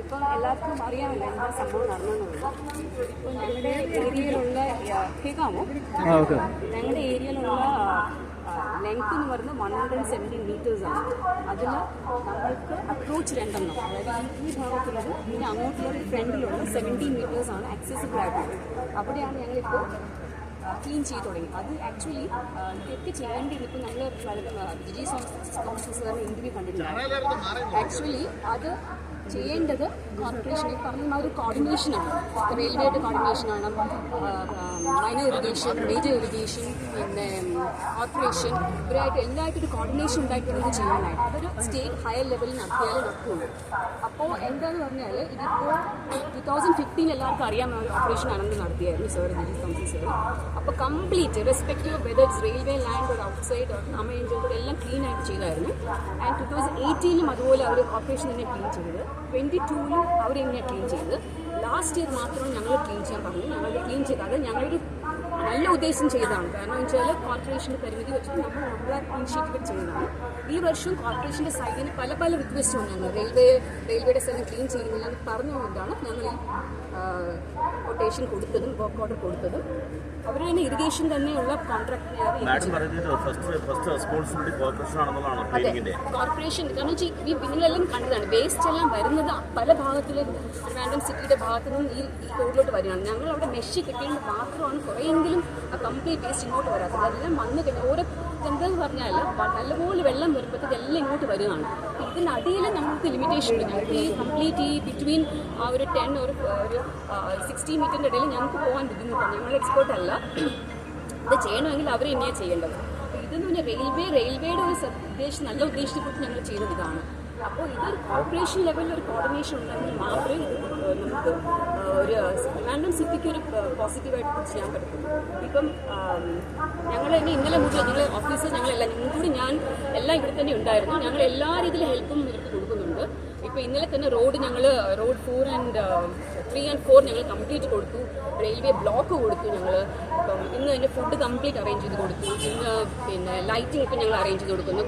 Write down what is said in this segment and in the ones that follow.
ഇപ്പം എല്ലാവർക്കും അറിയാമല്ലോ എന്താ സംഭവം നടന്നെന്നുള്ളത് ഇപ്പം ഞങ്ങളുടെ ഏരിയയിലുള്ള കേൾക്കാമോ? ഞങ്ങളുടെ ഏരിയയിലുള്ള ലെങ്ത് എന്ന് പറയുന്നത് വൺ ഹൺഡ്രഡ് സെവന്റീൻ മീറ്റേഴ്സ് ആണ്. അതിൽ നമ്മൾക്ക് അപ്രോച്ച് രണ്ടെണ്ണം. അതായത് ഈ ഭാഗത്തുള്ളത് പിന്നെ അങ്ങോട്ടുള്ള ഫ്രണ്ടിലുള്ള സെവന്റീൻ മീറ്റേഴ്സ് ആണ് അക്സസിബിൾ ആയിട്ടുള്ളത്. അവിടെയാണ് ഞങ്ങളിപ്പോൾ ക്ലീൻ ചെയ്ത് തുടങ്ങി. അത് ആക്ച്വലി ഇതൊക്കെ ചെയ്യേണ്ടത് ഇപ്പോൾ നമ്മൾ ജിജി സോൺസ് സാറിന് ഇന്റർവ്യൂ കണ്ടിട്ടുണ്ട് ആക്ച്വലി അത് ചെയ്യേണ്ടത് കോർപ്പറേഷൻ ഈ പറഞ്ഞ ഒരു കോർഡിനേഷനാണ് റെയിൽവേയുടെ കോർഡിനേഷനാണ് മൈനർ ഇറിഗേഷൻ മേജർ ഇറിഗേഷൻ പിന്നെ കോർപ്പറേഷൻ ഇവരായിട്ട് എല്ലായിട്ടും ഒരു കോർഡിനേഷൻ ഉണ്ടായിട്ട് ഇത് ചെയ്യാനായിട്ട് അതൊരു സ്റ്റേറ്റ് ഹയർ ലെവലിൽ നടത്തിയാലേ നടക്കുകയുള്ളൂ അപ്പോൾ എന്താന്ന് പറഞ്ഞാൽ ഇതിപ്പോൾ ടു തൗസൻഡ് ഫിഫ്റ്റീൻ എല്ലാവർക്കും അറിയാം ഓപ്പറേഷൻ അനന്ത് നടത്തിയായിരുന്നു സാർ സംസി സാർ അപ്പോൾ complete respective whether railway land ഒരു ഔട്ട് സൈഡ് അമ്മ എല്ലാം ക്ലീൻ ആയിട്ട് ചെയ്തായിരുന്നു. ആൻഡ് ടു തൗസൻഡ് എയ്റ്റീനിലും അതുപോലെ അവർ ഓപ്പറേഷൻ തന്നെ ക്ലീൻ ചെയ്തത്. ട്വന്റി ടൂവിലും അവർ തന്നെയാണ് ക്ലീൻ ചെയ്തത്. ലാസ്റ്റ് ഇയർ മാത്രം ഞങ്ങൾ ക്ലീൻ ചെയ്യാൻ പറഞ്ഞു. ഞങ്ങൾ ക്ലീൻ ചെയ്ത് അത് ഞങ്ങളൊരു നല്ല ഉദ്ദേശം ചെയ്തതാണ്. കാരണം വെച്ചാൽ കോർപ്പറേഷന്റെ പരിമിതി വെച്ചിട്ട് നമ്മൾ നമ്മളെ ഇനിഷ്യേറ്റീവ് ചെയ്യുന്നതാണ് ഈ വർഷം കോർപ്പറേഷന്റെ സൈഡിൽ പല പല റിക്വസ്റ്റും ഞങ്ങൾ റെയിൽവേ റെയിൽവേയുടെ സ്ഥലം ക്ലീൻ ചെയ്യുന്നില്ല എന്ന് പറഞ്ഞുകൊണ്ടാണ് ഞങ്ങൾ കൊട്ടേഷൻ കൊടുത്തതും വർക്ക് ഓർഡർ കൊടുത്തതും. അവർ തന്നെ ഇറിഗേഷൻ തന്നെയുള്ള കോൺട്രാക്ട് കോർപ്പറേഷൻ കാരണം ഈ നിങ്ങളെല്ലാം കണ്ടതാണ് വേസ്റ്റ് എല്ലാം വരുന്നത് പല ഭാഗത്തിലും ട്രിവാൻഡ്രം സിറ്റിയുടെ ഭാഗത്തു നിന്നും ഈ ഈ റോഡിലോട്ട് വരികയാണ്. ഞങ്ങൾ അവിടെ മെഷി കിട്ടിയത് മാത്രമാണ് കുറേയെങ്കിലും കംപ്ലീറ്റ് വേസ്റ്റ് ഇങ്ങോട്ട് വരാത്തത്. അതെല്ലാം വന്ന് കഴിഞ്ഞാൽ ഓരോ എന്താന്ന് പറഞ്ഞാൽ നല്ലപോലെ വെള്ളം വരുമ്പോഴത്തേക്ക് എല്ലാം ഇങ്ങോട്ട് വരികയാണ്. അപ്പോൾ ഇതിനടിയിൽ നമുക്ക് ലിമിറ്റേഷൻ ഉണ്ട് ഞങ്ങൾക്ക് ഈ കംപ്ലീറ്റ് ഈ ബിറ്റ്വീൻ ആ ഒരു ടെൻ ഒരു ഒരു സിക്സ്റ്റി മീറ്ററിന്റെ ഇടയിൽ ഞങ്ങൾക്ക് പോകാൻ ബുദ്ധിമുട്ടാണ്. ഞങ്ങൾ എക്സ്പോർട്ട് അല്ല. ഇത് ചെയ്യണമെങ്കിൽ അവർ തന്നെയാണ് ചെയ്യേണ്ടത്. ഇതെന്ന് പറഞ്ഞാൽ റെയിൽവേ റെയിൽവേയുടെ ഒരു ഉദ്ദേശം നല്ല ഉദ്ദേശത്തെക്കുറിച്ച് ഞങ്ങൾ ചെയ്തത് ഇതാണ്. അപ്പോൾ ഇതൊരു കോർപ്പറേഷൻ ലെവലിൽ ഒരു കോർഡിനേഷൻ ഉണ്ടെങ്കിൽ മാത്രമേ ഇത് നമുക്ക് ഒരു ട്രിവാൻഡ്രം സിറ്റിക്ക് ഒരു പോസിറ്റീവായിട്ട് ചെയ്യാൻ പറ്റത്തുള്ളൂ ഇപ്പം ഞങ്ങൾ തന്നെ ഇന്നലെ മുതൽ ഞങ്ങൾ ഓഫീസിൽ ഞങ്ങളെല്ലാം കൂടി ഞാൻ എല്ലാം ഇവിടെ തന്നെ ഉണ്ടായിരുന്നു. ഞങ്ങൾ എല്ലാ രീതിയിലും ഹെൽപ്പും ഇവർക്ക് കൊടുക്കുന്നുണ്ട്. ഇപ്പോൾ ഇന്നലെ തന്നെ റോഡ് ഞങ്ങൾ road four and three and four ഞങ്ങൾ കംപ്ലീറ്റ് കൊടുത്തു. റെയിൽവേ ബ്ലോക്ക് കൊടുത്തു ഞങ്ങൾ ഇപ്പം ഇന്ന് തന്നെ ഫുഡ് കംപ്ലീറ്റ് അറേഞ്ച് ചെയ്ത് കൊടുത്തു. ഇന്ന് പിന്നെ ലൈറ്റിംഗ് ഒക്കെ ഞങ്ങൾ അറേഞ്ച് ചെയ്ത് കൊടുക്കുന്നു.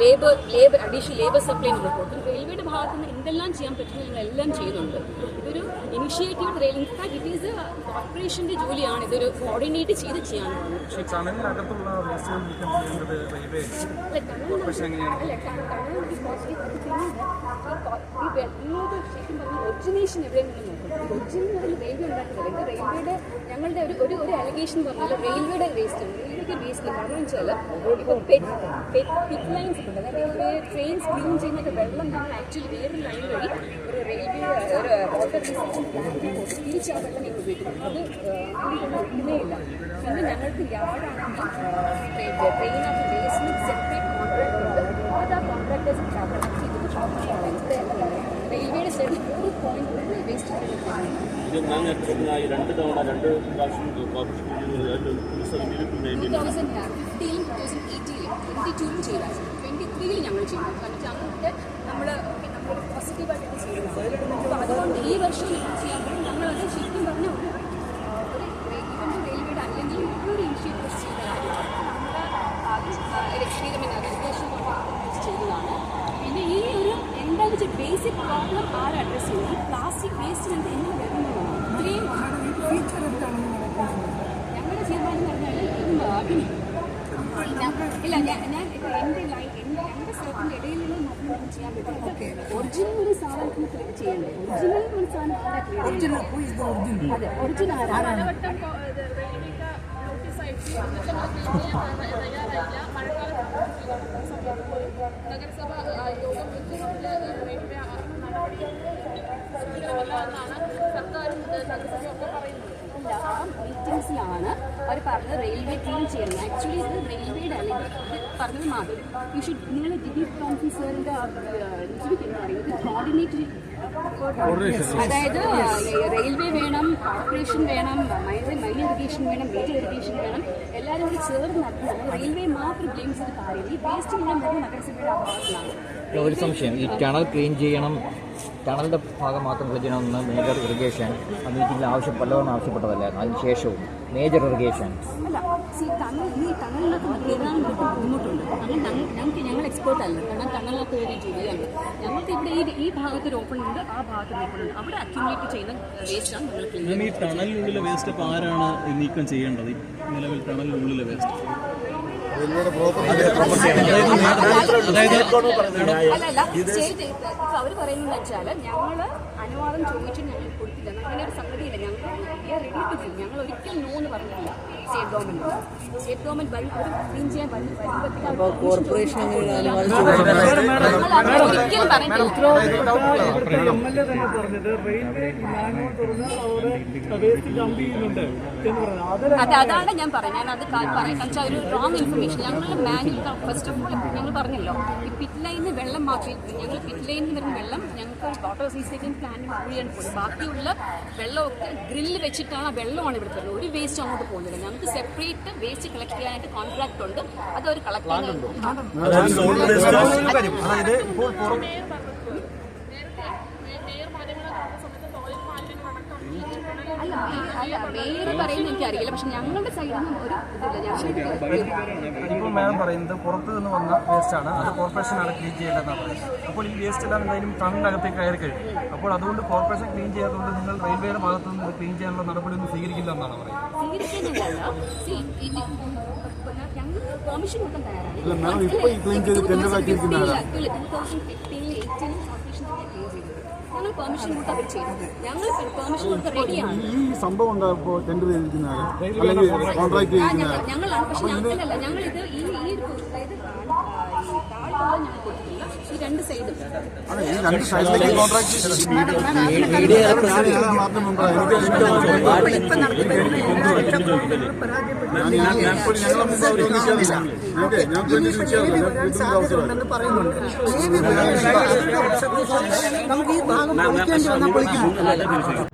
Labour labour additional labour supply നമ്മൾ കൊടുക്കും റെയിൽവേയുടെ ഭാഗത്ത് നിന്ന് എന്തെല്ലാം ചെയ്യാൻ പറ്റുന്നു ഞങ്ങൾ എല്ലാം ചെയ്യുന്നുണ്ട്. ഇതൊരു initiative rail in fact it is കോർപ്പറേഷന്റെ ജോലിയാണ്. ഇതൊരു കോർഡിനേറ്റ് ചെയ്ത് ചെയ്യാൻ ശരിക്കും പറഞ്ഞാൽ ഒറിജിനേഷൻ എവിടെ നിന്ന് നോക്കും ഒറിജിനൽ പറഞ്ഞാൽ റെയിൽവേ ഉണ്ടാക്കുന്നില്ല റെയിൽവേയുടെ ഞങ്ങളുടെ ഒരു ഒരു ഒരു അലിഗേഷൻ പറഞ്ഞാൽ റെയിൽവേയുടെ വേസ്റ്റ് ആണ്. റെയിൽവേക്ക് വേസ്റ്റ് കാരണം വെച്ചാൽ ഇപ്പോൾ പിറ്റ് ലൈൻസ് ഉണ്ട് അതായത് റെയിൽവേ ട്രെയിൻസ് ക്ലീൻ ചെയ്യുന്നത് വെള്ളം നമ്മൾ ആക്ച്വലി വേറൊരു ലൈൻ വഴി ഒരു റെയിൽവേ ഒരു വാട്ടർ പ്ലാന്റിൽ തിരിച്ച് ആ വെള്ളം ഞങ്ങൾ ഉപയോഗിക്കുന്നു അത് ഒന്നുമേ ഇല്ല പിന്നെ ഞങ്ങൾക്ക് യാർഡാണെങ്കിൽ ട്രെയിനകത്ത് വേസ്റ്റിന് സെപ്പറേറ്റ് കോൺട്രാക്ട് ഉണ്ട്. അത് ആ കോൺട്രാക്ടേഴ്സ് റെയിൽവേയുടെ സൈഡിൽ ഒരു പോയിന്റ് ഒരു വേസ്റ്റ് രണ്ട് തവണ രണ്ട് പ്രാവശ്യം two thousand fifteen two thousand eighteen twenty ടൂവിൽ ചെയ്തായിരുന്നു ത്രീയിൽ ഞങ്ങൾ ചെയ്യുന്നു. കാരണം അങ്ങോട്ട് നമ്മൾ നമ്മൾ പോസിറ്റീവായിട്ട് ചെയ്യുന്നത് അപ്പോൾ അതുകൊണ്ട് ഈ വർഷം ചെയ്യാൻ പറ്റും നമ്മളത് ശരിക്കും പറഞ്ഞ ഒരു ഇവന്റെ റെയിൽവേയുടെ അല്ലെങ്കിൽ ഒരു ഇനിഷ്യേറ്റീവ് ചെയ്ത കാര്യമാണ് നമ്മുടെ എക്സ്പീരിമെന്റ് അഡ്മിനിസ്ട്രേഷൻ ചെയ്തതാണ്. പിന്നെ ഈ ഒരു എന്താണെന്ന് വെച്ചാൽ ബേസിക് പ്രോബ്ലം ആരും അഡ്രസ് ചെയ്യുന്നത്? പ്ലാസ്റ്റിക് വേസ്റ്റ് എങ്ങനെ വരുന്നതാണ്? ഇത്രയും ഞങ്ങളുടെ തീരുമാനം പറഞ്ഞാൽ ഇല്ല ഞാൻ ഞാൻ ഇപ്പോൾ എന്റെ ലൈൻ സ്ഥലത്തിന്റെ ഇടയിലുള്ള നോക്കണം ചെയ്യാൻ പറ്റും. ഒറിജിനൽ ഒരു സാധനത്തിന് ക്രിയേറ്റ് ചെയ്യണ്ടേ? ഒറിജിനൽ ഒരു സാധനം ആരാ create ചെയ്യുന്നത്? അതെ ഒറിജിനൽ ആരാണ് നഗരസഭ യോഗം വെച്ച് നടപടി സ്വീകരിക്കില്ല സർക്കാരും അല്ല മീറ്റിംഗ്സിലാണ് അവർ പറഞ്ഞത് റെയിൽവേ ക്ലീൻ ചെയ്യണം ആക്ച്വലി ഇത് റെയിൽവേയുടെ അല്ലെങ്കിൽ ഇത് പറഞ്ഞത് മാത്രം. യു ഷുഡ് നിങ്ങൾ ഡിഗ്രി കൗൺസിൽ സാറിന്റെ പറയുന്നത് കോർഡിനേറ്റ് അതായത് റെയിൽവേ വേണം കോർപ്പറേഷൻ വേണം മൈനർ മൈനർ ഇറിഗേഷൻ വേണം മേജർ ഇറിഗേഷൻ വേണം. എല്ലാവരും കൂടി ചേർന്ന് നടത്തുന്നത് റെയിൽവേ മാത്രം ബ്ലെയിം ചെയ്ത് കാര്യം ഈ വേസ്റ്റ് ഇല്ല നഗരസഭയുടെ അഭാവത്തിലാണ് ഒരു സംശയം. ഈ ടണൽ ക്ലീൻ ചെയ്യണം ടണലിന്റെ ഭാഗം മാത്രം ചെയ്യണമെന്ന് മേജർ ഇറിഗേഷൻ ആ മീറ്റിംഗിൽ ആവശ്യം പലതവണ ആവശ്യപ്പെട്ടതല്ലായിരുന്നു അതിനുശേഷവും മേജർ ഇറിഗേഷൻ അല്ല സി ടണൽ ഈ ടണലിനകത്ത് കയറാനൊക്കെ ബുദ്ധിമുട്ടുണ്ട്. അങ്ങനെ ഞങ്ങൾ ഞങ്ങൾക്ക് ഞങ്ങൾ എക്സ്പേർട്ട് അല്ല. കാരണം ടണലിനകത്ത് കയറി ജോലിയാണ്. ഞങ്ങൾക്ക് ഇവിടെ ഈ ഈ ഭാഗത്ത് ഒരു ഓപ്പൺ ഉണ്ട് ആ ഭാഗത്ത് ഒരു ഓപ്പൺ ഉണ്ട്. അവിടെ അക്യുമുലേറ്റ് ചെയ്യുന്ന വേസ്റ്റാണ് നമ്മൾ ക്ലീൻ മാം ഈ ടണലിനുള്ളിലെ വേസ്റ്റ് ആരാണ് നീക്കം ചെയ്യേണ്ടത്? നിലവിൽ ടണലിനുള്ളിലെ വേസ്റ്റ് അല്ല അല്ല സ്റ്റേറ്റ് അവർ പറയുന്നത് വെച്ചാൽ ഞങ്ങൾ അനുവാദം ചോദിച്ചു ഞങ്ങൾ കൊടുത്തില്ല. അങ്ങനെ ഒരു സംഗതിയില്ല. ഞങ്ങൾ റെഡി ടു ചെയ്യും ഞങ്ങൾ ഒരിക്കലും നോ എന്ന് പറഞ്ഞില്ല സ്റ്റേറ്റ് ഗവൺമെന്റ് സ്റ്റേറ്റ് ഗവൺമെന്റ് വരും അവർ ക്ലീൻ ചെയ്യാൻ ഒരിക്കലും പറഞ്ഞിട്ടില്ല അതെ അതാണ് ഞാൻ പറഞ്ഞത് ഞാൻ അത് പറയാം പറയാൻ വെച്ചാൽ ഒരു റോങ് ഇൻഫർമേഷൻ ഞങ്ങൾ മാനുവൽ ഫസ്റ്റ് ഓഫ് ഓൾ ഞങ്ങൾ പറഞ്ഞല്ലോ ലൈനിൽ വെള്ളം മാറ്റി ഞങ്ങൾ പിറ്റ് ലൈനിൽ വരുന്ന വെള്ളം ഞങ്ങൾക്ക് വാട്ടർ റീസൈക്ലിംഗ് പ്ലാന്റ് വഴിയാണ് പോകുന്നത് ബാക്കിയുള്ള വെള്ളമൊക്കെ ഗ്രില്ല് വെച്ചിട്ടാണ് ആ വെള്ളമാണ് ഇവിടെ തരുന്നത് ഒരു വേസ്റ്റ് അങ്ങോട്ട് പോകുന്നില്ല. ഞങ്ങൾക്ക് സെപ്പറേറ്റ് വേസ്റ്റ് കളക്ട് ചെയ്യാനായിട്ട് കോൺട്രാക്ട് ഉണ്ട്. അത് അവർ കളക്ട് അതായത് അല്ല മേയർ പറയുന്നത് എനിക്കറിയില്ല. പക്ഷെ ഞങ്ങളുടെ സൈഡിൽ നിന്നും ഒരു ഇതില്ല. ഇപ്പോൾ മാഡം പറയുന്നത് പുറത്തു നിന്ന് വന്ന വേസ്റ്റ് ആണ്. അത് കോർപ്പറേഷനാണ് ക്ലീൻ ചെയ്യേണ്ടതെന്നാണ് പറയുന്നത്. അപ്പോൾ ഈ വേസ്റ്റ് എല്ലാം എന്തായാലും ടണ്ണിനകത്തേക്ക് കയറി കഴിയും അപ്പോൾ അതുകൊണ്ട് കോർപ്പറേഷൻ ക്ലീൻ ചെയ്യാത്തതുകൊണ്ട് നിങ്ങൾ റെയിൽവേയുടെ ഭാഗത്തു നിന്ന് ക്ലീൻ ചെയ്യാനുള്ള നടപടിയൊന്നും സ്വീകരിക്കില്ല എന്നാണ് പറയുന്നത്. പെർമിഷൻ കൊടുക്കാൻ തയ്യാറാണ് അല്ല, മാം, ഇപ്പൊ ഈ clean ചെയ്ത് tender ആക്കിയിരിക്കുന്ന ആരാ? ഞങ്ങൾ പെർമിഷൻ അവർ ഞങ്ങൾ പെർമിഷൻ കൊടുത്ത് റെഡിയാണ് ഈ സംഭവം ഉണ്ടായപ്പോ ടെൻഡർ ചെയ്തിരിക്കുന്ന ആരാ? അല്ലെങ്കിൽ കോൺട്രാക്ട് ഞങ്ങൾ ആരാ? ഞങ്ങളാണ് പക്ഷെ ഞങ്ങളല്ല ഞങ്ങൾ ഇത് ഈ ഈ ഒരു അതായത് ഈ രണ്ട് പറയുന്നുണ്ട് നമുക്ക് ഈ ഭാഗം പൊളിക്കേണ്ടി വന്നാൽ പൊളിക്കണം